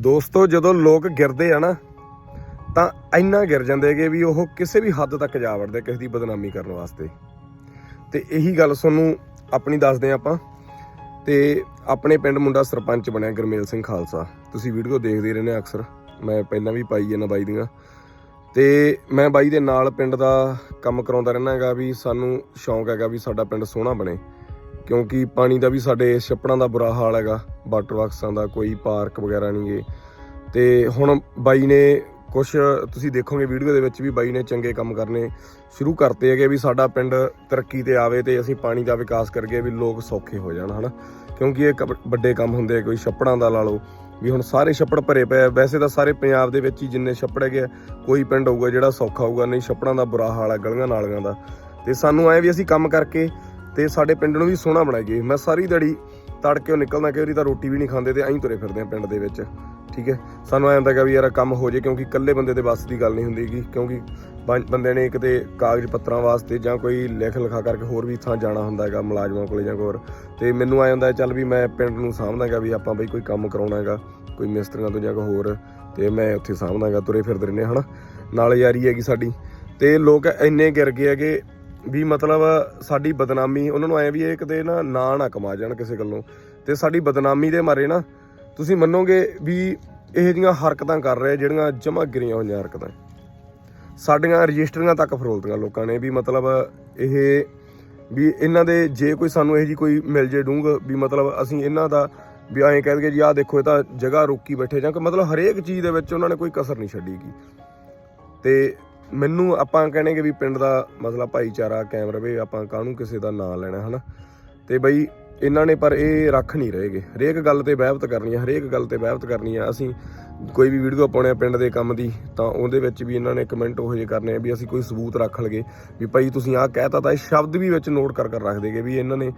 ਦੋਸਤੋ, ਜਦੋਂ ਲੋਕ ਗਿਰਦੇ ਆ ਨਾ, ਤਾਂ ਇੰਨਾ ਗਿਰ ਜਾਂਦੇ ਕਿ ਵੀ ਉਹ ਕਿਸੇ ਵੀ ਹੱਦ ਤੱਕ ਜਾ ਵੜਦੇ ਕਿਸੇ ਦੀ ਬਦਨਾਮੀ ਕਰਨ ਵਾਸਤੇ। ਤੇ ਇਹੀ ਗੱਲ ਤੁਹਾਨੂੰ ਆਪਣੀ ਦੱਸਦੇ ਹਾਂ ਆਪਾਂ। ਤੇ ਆਪਣੇ ਪਿੰਡ ਮੁੰਡਾ ਸਰਪੰਚ ਬਣਿਆ, ਗੁਰਮੇਲ ਸਿੰਘ ਖਾਲਸਾ। ਤੁਸੀਂ ਵੀਡੀਓ ਦੇਖਦੇ ਰਹਿੰਦੇ ਆ ਅਕਸਰ। ਮੈਂ ਪਹਿਲਾਂ ਵੀ ਪਾਈ ਇਹਨਾਂ ਬਾਈ ਦੀਆਂ। ਤੇ ਮੈਂ ਬਾਈ ਦੇ ਨਾਲ ਪਿੰਡ ਦਾ ਕੰਮ ਕਰਾਉਂਦਾ ਰਹਿਣਾ ਹੈਗਾ ਵੀ ਸਾਨੂੰ ਸ਼ੌਂਕ ਹੈਗਾ ਵੀ ਸਾਡਾ ਪਿੰਡ ਸੋਹਣਾ ਬਣੇ। ਕਿਉਂਕਿ ਪਾਣੀ ਦਾ ਵੀ ਸਾਡੇ ਛੱਪੜਾਂ ਦਾ ਬੁਰਾ ਹਾਲ ਹੈਗਾ ਵਾਟਰ ਵਰਕਸਾਂ ਦਾ ਕੋਈ ਪਾਰਕ ਵਗੈਰਾ ਨਹੀਂ ਨਹੀਂਗੇ ਤੇ ਹੁਣ ਬਾਈ ਨੇ ਕੁਝ ਤੁਸੀਂ ਦੇਖੋਗੇ ਵੀਡੀਓ ਦੇ ਵਿੱਚ ਵੀ ਬਾਈ ਨੇ ਚੰਗੇ ਕੰਮ ਕਰਨੇ ਸ਼ੁਰੂ ਕਰਤੇ ਹੈਗੇ ਵੀ ਸਾਡਾ ਪਿੰਡ ਤਰੱਕੀ ਤੇ ਆਵੇ ਤੇ ਅਸੀਂ ਪਾਣੀ ਦਾ ਵਿਕਾਸ ਕਰਕੇ ਵੀ ਲੋਕ ਸੌਖੇ ਹੋ ਜਾਣ ਹਨਾ? ਕਿਉਂਕਿ ਇਹ ਕ- ਵੱਡੇ ਕੰਮ ਹੁੰਦੇ ਆ ਕੋਈ ਛੱਪੜਾਂ ਦਾ ਲਾ ਲਓ। ਵੀ ਹੁਣ ਸਾਰੇ ਛੱਪੜ ਭਰੇ ਪਏ ਵੈਸੇ ਤਾਂ ਸਾਰੇ ਪੰਜਾਬ ਦੇ ਵਿੱਚ ਹੀ ਜਿੰਨੇ ਛੱਪੜ ਹੈਗੇ ਆ, ਕੋਈ ਪਿੰਡ ਹੋਊਗਾ ਜਿਹੜਾ ਸੌਖਾ ਹੋਊਗਾ ਨਹੀਂ ਛੱਪੜਾਂ ਦਾ ਬੁਰਾ ਹਾਲ ਹੈ ਗਲੀਆਂ ਨਾਲੀਆਂ ਦਾ। ਤੇ ਸਾਨੂੰ ਐ ਵੀ ਅਸੀਂ ਕੰਮ ਕਰਕੇ ਤੇ ਸਾਡੇ ਪਿੰਡ ਨੂੰ ਵੀ ਸੋਹਣਾ ਬਣਾਈਏ ਮੈਂ ਸਾਰੀ ਦਿਹਾੜੀ ਤੜਕੇ ਨਿਕਲਦਾ ਕਈ ਵਾਰੀ ਤਾਂ ਰੋਟੀ ਵੀ ਨਹੀਂ ਖਾਂਦੇ ਤੇ ਐਂ ਤੁਰੇ ਫਿਰਦੇ ਆ ਪਿੰਡ ਦੇ ਵਿੱਚ। ਠੀਕ ਹੈ? ਸਾਨੂੰ ਐਂ ਹੁੰਦਾ ਹੈਗਾ ਵੀ ਯਾਰ ਕੰਮ ਹੋ ਜੇ ਕਿਉਂਕਿ ਇਕੱਲੇ ਬੰਦੇ ਦੇ ਵੱਸ ਦੀ ਗੱਲ ਨਹੀਂ ਹੁੰਦੀਗੀ ਕਿਉਂਕਿ ਬੰਦੇ ਨੇ ਕਿਤੇ ਕਾਗਜ਼ ਪੱਤਰਾਂ ਵਾਸਤੇ ਜਾਂ ਕੋਈ ਲਿਖ ਲਿਖਾ ਕਰਕੇ ਹੋਰ ਵੀ ਥਾਂ ਜਾਣਾ ਹੁੰਦਾ ਹੈਗਾ ਮੁਲਾਜ਼ਮਾਂ ਕੋਲੇ ਜਾਂ ਕੋਈ ਹੋਰ। ਤੇ ਮੈਨੂੰ ਐਂ ਹੁੰਦਾ ਚੱਲ ਵੀ ਮੈਂ ਪਿੰਡ ਨੂੰ ਸਾਂਭਦਾ ਹੈਗਾ ਵੀ ਆਪਾਂ ਬਈ ਕੋਈ ਕੰਮ ਕਰਾਉਣਾ ਹੈਗਾ, ਕੋਈ ਮਿਸਤਰੀਆਂ ਤੋਂ ਜਾਂ ਕੋਈ ਹੋਰ, ਤੇ ਮੈਂ ਉੱਥੇ ਸਾਂਭਦਾ ਹੈਗਾ ਤੁਰੇ ਫਿਰਦੇ ਰਹਿੰਦੇ ਹਨਾ? ਨਾਲ ਯਾਰੀ ਹੈਗੀ ਸਾਡੀ। ਤੇ ਲੋਕ ਇੰਨੇ ਗਿਰ ਗਏ ਹੈਗੇ ਵੀ ਮਤਲਬ ਸਾਡੀ ਬਦਨਾਮੀ, ਉਹਨਾਂ ਨੂੰ ਐ ਵੀ ਇਹ ਕਿਤੇ ਨਾ ਨਾਂ ਨਾ ਕਮਾ ਜਾਣ ਕਿਸੇ ਗੱਲੋਂ। ਤੇ ਸਾਡੀ ਬਦਨਾਮੀ ਦੇ ਮਾਰੇ ਨਾ, ਤੁਸੀਂ ਮੰਨੋਗੇ ਵੀ ਇਹ ਜੀਆਂ ਹਰਕਤਾਂ ਕਰ ਰਹੇ ਜਿਹੜੀਆਂ ਜਮਾ ਗਿਰੀਆਂ ਹੋਈਆਂ ਹਰਕਤਾਂ। ਸਾਡੀਆਂ ਰਜਿਸਟਰੀਆਂ ਤੱਕ ਫਰੋਲਦੀਆਂ ਲੋਕਾਂ ਨੇ ਵੀ ਮਤਲਬ ਇਹ ਵੀ ਇਹਨਾਂ ਦੇ ਜੇ ਕੋਈ ਸਾਨੂੰ ਇਹ ਜੀ ਕੋਈ ਮਿਲ ਜੇ ਡੂੰਗ ਵੀ ਮਤਲਬ ਅਸੀਂ ਇਹਨਾਂ ਦਾ ਵੀ ਐਂ ਕਹਿ ਦਈਏ ਜੀ, ਆਹ ਦੇਖੋ, ਇਹ ਤਾਂ ਜਗ੍ਹਾ ਰੋਕੀ ਬੈਠੇ ਜਾਂ ਕਿ ਮਤਲਬ ਹਰੇਕ ਚੀਜ਼ ਦੇ ਵਿੱਚ ਉਹਨਾਂ ਨੇ ਕੋਈ ਕਸਰ ਨਹੀਂ ਛੱਡੀਗੀ ਤੇ ਮੈਨੂੰ ਆਪਾਂ ਕਹਿੰਨੇਗੇ ਵੀ ਪਿੰਡ ਦਾ ਮਸਲਾ ਭਾਈਚਾਰਾ ਕਾਇਮ ਰਵੇ ਆਪਾਂ ਕਾਹਨੂੰ ਕਿਸੇ ਦਾ ਨਾਂ ਲੈਣਾ, ਹਨਾ? ਤੇ ਬਈ ਇਹਨਾਂ ਨੇ ਪਰ ਇਹ ਰੱਖ ਨਹੀਂ ਰਹੇਗੇ ਹਰੇਕ ਗੱਲ ਤੇ ਬਹਿਬਤ ਕਰਨੀ ਹੈ ਹਰੇਕ ਗੱਲ ਤੇ ਬਹਿਬਤ ਕਰਨੀ ਹੈ ਅਸੀਂ ਕੋਈ ਵੀ ਵੀਡੀਓ ਪਾਉਣੇ ਆ ਪਿੰਡ ਦੇ ਕੰਮ ਦੀ, ਤਾਂ ਉਹਦੇ ਵਿੱਚ ਵੀ ਇਹਨਾਂ ਨੇ ਕਮੈਂਟ ਉਹੋ ਜਿਹੇ ਕਰਨੇ ਆ ਵੀ ਅਸੀਂ ਕੋਈ ਸਬੂਤ ਰੱਖ ਲਗੇ ਵੀ ਭਾਈ ਤੁਸੀਂ ਆਹ ਕਹਿਤਾ ਤਾਂ ਇਹ ਸ਼ਬਦ ਵੀ ਵਿੱਚ ਨੋਟ ਕਰ ਕਰ ਰੱਖ ਦੇਗੇ ਵੀ ਇਹਨਾਂ ਨੇ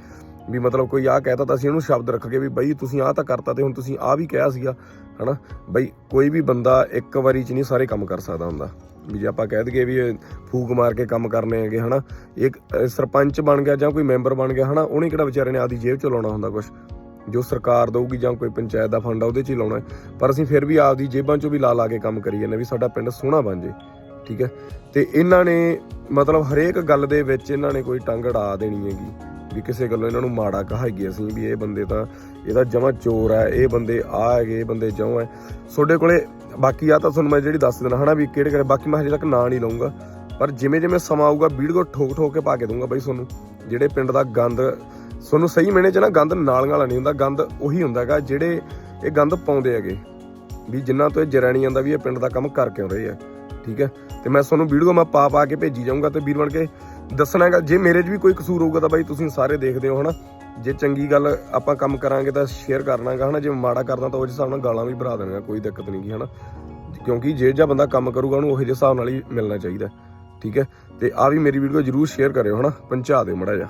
ਵੀ ਮਤਲਬ ਕੋਈ ਆਹ ਕਹਿਤਾ ਤਾਂ ਅਸੀਂ ਇਹਨੂੰ ਸ਼ਬਦ ਰੱਖ ਰੱਖਗੇ ਵੀ ਬਈ ਤੁਸੀਂ ਆਹ ਤਾਂ ਕਰਤਾ ਤੇ ਹੁਣ ਤੁਸੀਂ ਆਹ ਵੀ ਕਿਹਾ ਸੀਗਾ, ਹਨਾ? ਬਈ ਕੋਈ ਵੀ ਬੰਦਾ ਇੱਕ ਵਾਰੀ ਚ ਨਹੀਂ ਸਾਰੇ ਕੰਮ ਕਰ ਸਕਦਾ ਹੁੰਦਾ। ਵੀ ਜੇ ਆਪਾਂ ਕਹਿ ਦਈਏ ਵੀ ਇਹ ਫੂਕ ਮਾਰ ਕੇ ਕੰਮ ਕਰਨੇ ਹੈਗੇ, ਹਨਾ? ਇੱਕ ਸਰਪੰਚ ਬਣ ਗਿਆ ਜਾਂ ਕੋਈ ਮੈਂਬਰ ਬਣ ਗਿਆ, ਹਨਾ? ਉਹਨੇ ਕਿਹੜਾ ਵਿਚਾਰੇ ਨੇ ਆਦੀ ਜੇਬ ਚ ਲਾਉਣਾ ਹੁੰਦਾ ਕੁਝ ਜੋ ਸਰਕਾਰ ਦਊਗੀ ਜਾਂ ਕੋਈ ਪੰਚਾਇਤ ਦਾ ਫੰਡ ਆ, ਉਹਦੇ ਚ ਹੀ ਲਾਉਣਾ ਹੈ। ਪਰ ਅਸੀਂ ਫਿਰ ਵੀ ਆਪਦੀ ਜੇਬਾਂ ਚੋਂ ਵੀ ਲਾ ਲਾ ਕੇ ਕੰਮ ਕਰੀ ਜਾਂਦੇ ਵੀ ਸਾਡਾ ਪਿੰਡ ਸੋਹਣਾ ਬਣ ਜੇ, ਠੀਕ ਹੈ? ਤੇ ਇਹਨਾਂ ਨੇ ਮਤਲਬ ਹਰੇਕ ਗੱਲ ਦੇ ਵਿੱਚ ਇਹਨਾਂ ਨੇ ਕੋਈ ਟੰਗ ਅੜਾ ਦੇਣੀ ਹੈਗੀ। ਵੀ ਕਿਸੇ ਗੱਲੋਂ ਇਹਨਾਂ ਨੂੰ ਮਾੜਾ ਕਹਾਈਏ ਅਸੀਂ ਵੀ ਇਹ ਬੰਦੇ ਤਾਂ ਇਹਦਾ ਜਮਾ ਚੋਰ ਹੈ ਇਹ ਬੰਦੇ ਆ ਹੈਗੇ, ਇਹ ਬੰਦੇ ਜਉ ਹੈ ਤੁਹਾਡੇ ਕੋਲੇ ਬਾਕੀ ਆ ਤਾਂ ਤੁਹਾਨੂੰ ਮੈਂ ਜਿਹੜੀ ਦੱਸ ਦੇਣਾ ਹਨਾ ਵੀ ਕਿਹੜੇ ਕਰੇ ਬਾਕੀ ਮੈਂ ਹਜੇ ਤੱਕ ਨਾਂ ਨਹੀਂ ਲਊਂਗਾ। ਪਰ ਜਿਵੇਂ ਜਿਵੇਂ ਸਮਾਂ ਆਊਗਾ, ਵੀਡੀਓ ਠੋਕ ਠੋਕ ਕੇ ਪਾ ਕੇ ਦੂੰਗਾ ਬਾਈ ਤੁਹਾਨੂੰ। ਜਿਹੜੇ ਪਿੰਡ ਦਾ ਗੰਦ, ਤੁਹਾਨੂੰ ਸਹੀ ਮੈਨੇ ਚ ਨਾ ਗੰਦ ਨਾਲੀਆਂ ਵਾਲਾ ਨਹੀਂ ਹੁੰਦਾ, ਗੰਦ ਉਹੀ ਹੁੰਦਾ ਹੈਗਾ, ਜਿਹੜੇ ਇਹ ਗੰਦ ਪਾਉਂਦੇ ਹੈਗੇ। ਵੀ ਜਿੰਨਾ ਤੋਂ ਇਹ ਜਰਿਆ ਨਹੀਂ ਜਾਂਦਾ ਵੀ ਇਹ ਪਿੰਡ ਦਾ ਕੰਮ ਕਰ ਕਿਉਂ ਰਹੇ ਆ। ਠੀਕ ਹੈ? ਤੇ ਮੈਂ ਤੁਹਾਨੂੰ ਵੀਡੀਓ ਮੈਂ ਪਾ ਪਾ ਕੇ ਭੇਜੀ ਜਾਊਂਗਾ ਤੇ ਵੀਰ ਬਣ ਕੇ ਦੱਸਣਾ ਹੈਗਾ, ਜੇ ਮੇਰੇ 'ਚ ਵੀ ਕੋਈ ਕਸੂਰ ਹੋਊਗਾ ਤਾਂ ਬਾਈ ਤੁਸੀਂ ਸਾਰੇ ਦੇਖਦੇ ਹੋ, ਹਨਾ? ਜੇ ਚੰਗੀ ਗੱਲ ਆਪਾਂ ਕੰਮ ਕਰਾਂਗੇ ਤਾਂ ਸ਼ੇਅਰ ਕਰਨਾਗਾ ਹਨਾ? ਜੇ ਮਾੜਾ ਕਰਦਾ ਤਾਂ ਉਸ ਹਿਸਾਬ ਨਾਲ ਗਾਲਾਂ ਵੀ ਭਰਾ ਦੇਣੀਆਂ, ਕੋਈ ਦਿੱਕਤ ਨਹੀਂ ਗੀ, ਹਨਾ? ਕਿਉਂਕਿ ਜੇ ਜਾਂ ਬੰਦਾ ਕੰਮ ਕਰੂਗਾ, ਉਹਨੂੰ ਉਹੇ ਜਿਹੇ ਹਿਸਾਬ ਨਾਲ ਹੀ ਮਿਲਣਾ ਚਾਹੀਦਾ, ਠੀਕ ਹੈ? ਤੇ ਆ ਵੀ ਮੇਰੀ ਵੀਡੀਓ ਜਰੂਰ ਸ਼ੇਅਰ ਕਰਿਓ, ਹਨਾ? ਪਹੁੰਚਾ ਦਿਓ ਮੜਾ ਜਾ